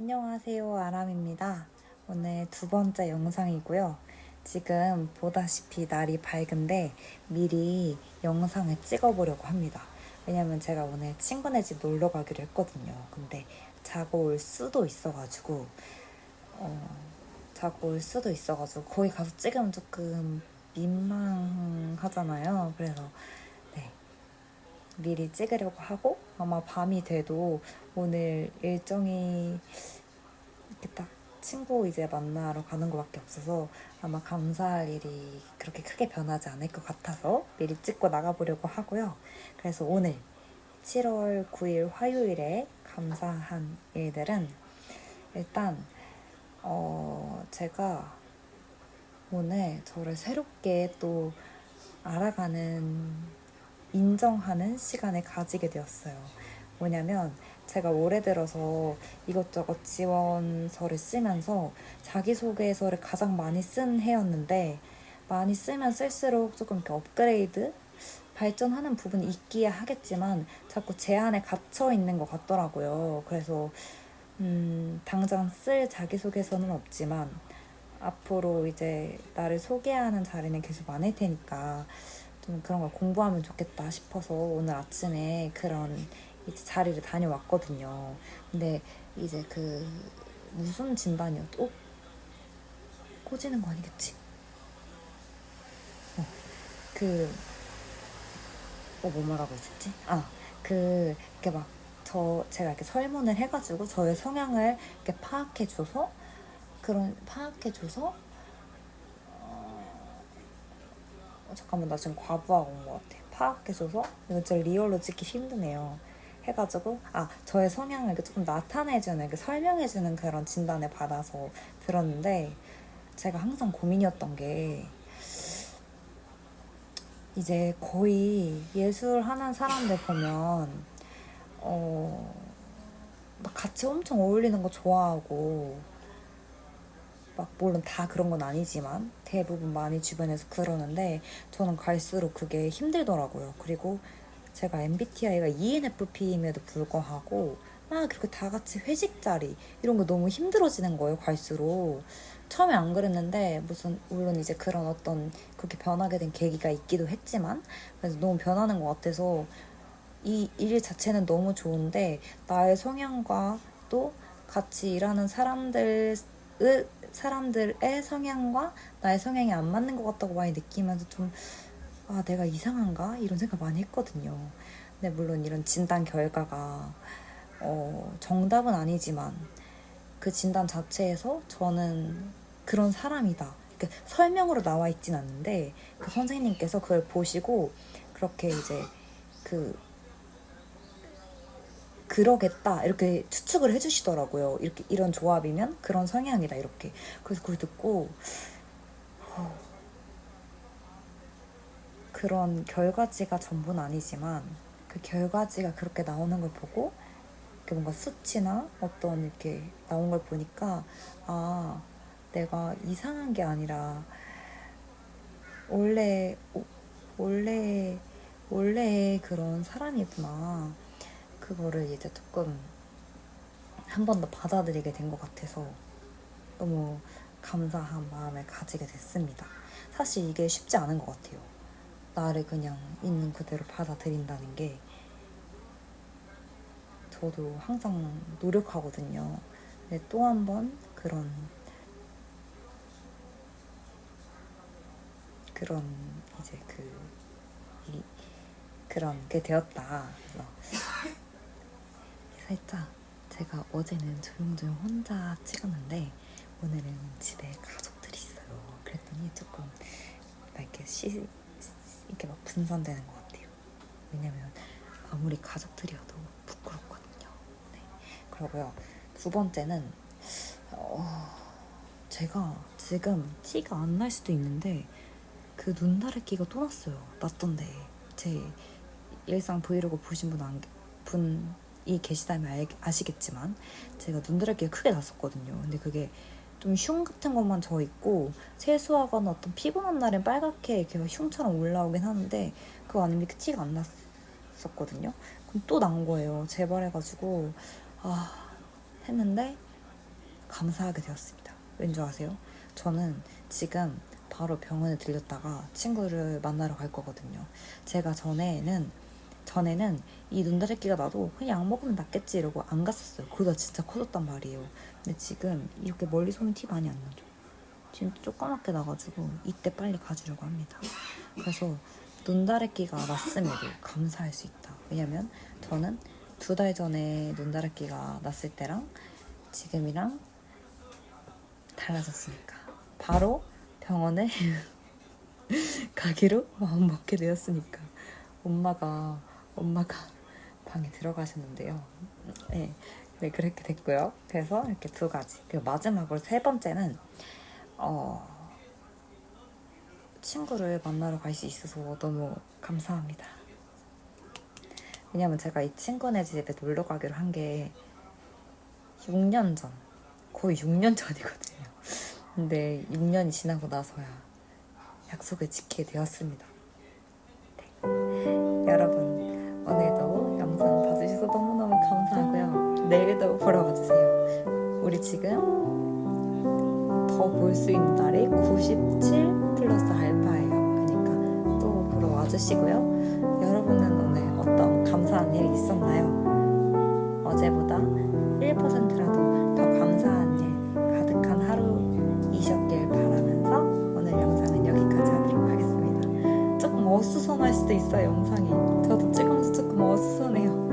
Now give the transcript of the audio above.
안녕하세요. 아람입니다. 오늘 두 번째 영상이고요. 지금 보다시피 날이 밝은데 미리 영상을 찍어보려고 합니다. 왜냐면 제가 오늘 친구네 집 놀러 가기로 했거든요. 근데 자고 올 수도 있어가지고, 어, 자고 올 수도 있어가지고, 거기 가서 찍으면 조금 민망하잖아요. 그래서, 네. 미리 찍으려고 하고 아마 밤이 돼도 오늘 일정이 이렇게 딱 친구 이제 만나러 가는 것밖에 없어서 아마 감사할 일이 그렇게 크게 변하지 않을 것 같아서 미리 찍고 나가보려고 하고요. 그래서 오늘 7월 9일 화요일에 감사한 일들은 일단 어 제가 오늘 저를 새롭게 또 알아가는 인정하는 시간을 가지게 되었어요. 뭐냐면 제가 올해 들어서 이것저것 지원서를 쓰면서 자기소개서를 가장 많이 쓴 해였는데 많이 쓰면 쓸수록 조금 이렇게 업그레이드 발전하는 부분이 있기야 하겠지만 자꾸 제한에 갇혀 있는 것 같더라고요. 그래서 음, 당장 쓸 자기소개서는 없지만 앞으로 이제 나를 소개하는 자리는 계속 많을 테니까 좀 그런 걸 공부하면 좋겠다 싶어서 오늘 아침에 그런 이제 자리를 다녀왔거든요. 근데 이제 그 무슨 진단이었죠? 어? 꼬지는 거 아니겠지? 어, 그, 어, 뭐 말하고 있었지? 아, 그, 이렇게 막, 저, 제가 이렇게 설문을 해가지고 저의 성향을 이렇게 파악해줘서, 그런, 파악해줘서, 어, 잠깐만 나 지금 과부하고 온 것 같아. 파악해줘서 이거 진짜 리얼로 찍기 힘드네요. 해가지고 아 저의 성향을 이렇게 조금 나타내주는 이렇게 설명해주는 그런 진단을 받아서 들었는데 제가 항상 고민이었던 게 이제 거의 예술 하는 사람들 보면 어, 막 같이 엄청 어울리는 거 좋아하고 막 물론 다 그런 건 아니지만 대부분 많이 주변에서 그러는데 저는 갈수록 그게 힘들더라고요. 그리고 제가 MBTI가 ENFP임에도 불구하고 막 그렇게 다 같이 회식 자리 이런 거 너무 힘들어지는 거예요. 갈수록 처음에 안 그랬는데 무슨 물론 이제 그런 어떤 그렇게 변하게 된 계기가 있기도 했지만 그래서 너무 변하는 것 같아서 이 일 자체는 너무 좋은데 나의 성향과 또 같이 일하는 사람들 사람들의 성향과 나의 성향이 안 맞는 것 같다고 많이 느끼면서 좀, 아, 내가 이상한가? 이런 생각 많이 했거든요. 근데 물론 이런 진단 결과가, 어, 정답은 아니지만, 그 진단 자체에서 저는 그런 사람이다. 그러니까 설명으로 나와 있진 않는데, 그 선생님께서 그걸 보시고, 그렇게 이제 그 그러겠다 이렇게 추측을 해주시더라고요. 이렇게 이런 조합이면 그런 성향이다 이렇게. 그래서 그걸 듣고 어, 그런 결과지가 전부는 아니지만 그 결과지가 그렇게 나오는 걸 보고 이렇게 뭔가 수치나 어떤 이렇게 나온 걸 보니까 아 내가 이상한 게 아니라 원래 원래 원래 그런 사람이구나. 그거를 이제 조금 한 번 더 받아들이게 된 것 같아서 너무 감사한 마음을 가지게 됐습니다. 사실 이게 쉽지 않은 것 같아요. 나를 그냥 있는 그대로 받아들인다는 게 저도 항상 노력하거든요. 근데 또 한 번 그런 그런 이제 그 이, 그런 게 되었다. 살짝 제가 어제는 조용조용 혼자 찍었는데 오늘은 집에 가족들이 있어요. 그랬더니 조금 이렇게 시, 이렇게 막 분산되는 것 같아요. 왜냐면 아무리 가족들이어도 부끄럽거든요. 네. 그러고요. 두 번째는 어, 제가 지금 티가 안 날 수도 있는데 그 눈다래 끼가 또 났어요. 났던데 제 일상 브이로그 보신 분 안, 분 이 계시다면 아시겠지만 제가 눈드래기가 크게 났었거든요. 근데 그게 좀 흉 같은 것만 져 있고 세수하거나 어떤 피곤한 날엔 빨갛게 이렇게 흉처럼 올라오긴 하는데 그거 아니면 이렇게 티가 안 났었거든요. 그럼 또 난 거예요. 재발해가지고 아 했는데 감사하게 되었습니다. 왠지 아세요? 저는 지금 바로 병원에 들렸다가 친구를 만나러 갈 거거든요. 제가 전에는 전에는 이 눈다래끼가 나도 그냥 약 먹으면 낫겠지 이러고 안 갔었어요. 그러다 진짜 커졌단 말이에요. 근데 지금 이렇게 멀리서 오면 티 많이 안 나죠. 진짜 조그맣게 나가지고 이때 빨리 가주려고 합니다. 그래서 눈다래끼가 났음에도 감사할 수 있다. 왜냐면 저는 두 달 전에 눈다래끼가 났을 때랑 지금이랑 달라졌으니까 바로 병원에 가기로 마음 먹게 되었으니까 엄마가 엄마가 방에 들어가셨는데요. 네, 네 그렇게 됐고요. 그래서 이렇게 두 가지. 그리고 마지막으로 세 번째는 어 친구를 만나러 갈 수 있어서 너무 감사합니다. 왜냐면 제가 이 친구네 집에 놀러 가기로 한 게 6년 전, 거의 6년 전이거든요. 근데 6년이 지나고 나서야 약속을 지키게 되었습니다. 네. 여러분, 내일도 보러 와주세요. 우리 지금 더 볼 수 있는 날이 97 플러스 알파예요. 그러니까 또 보러 와주시고요. 여러분은 오늘 어떤 감사한 일이 있었나요? 어제보다 1%라도 더 감사한 일 가득한 하루이셨길 바라면서 오늘 영상은 여기까지 하도록 하겠습니다. 조금 어수선할 수도 있어요, 영상이. 저도 찍으면서 조금 어수선해요.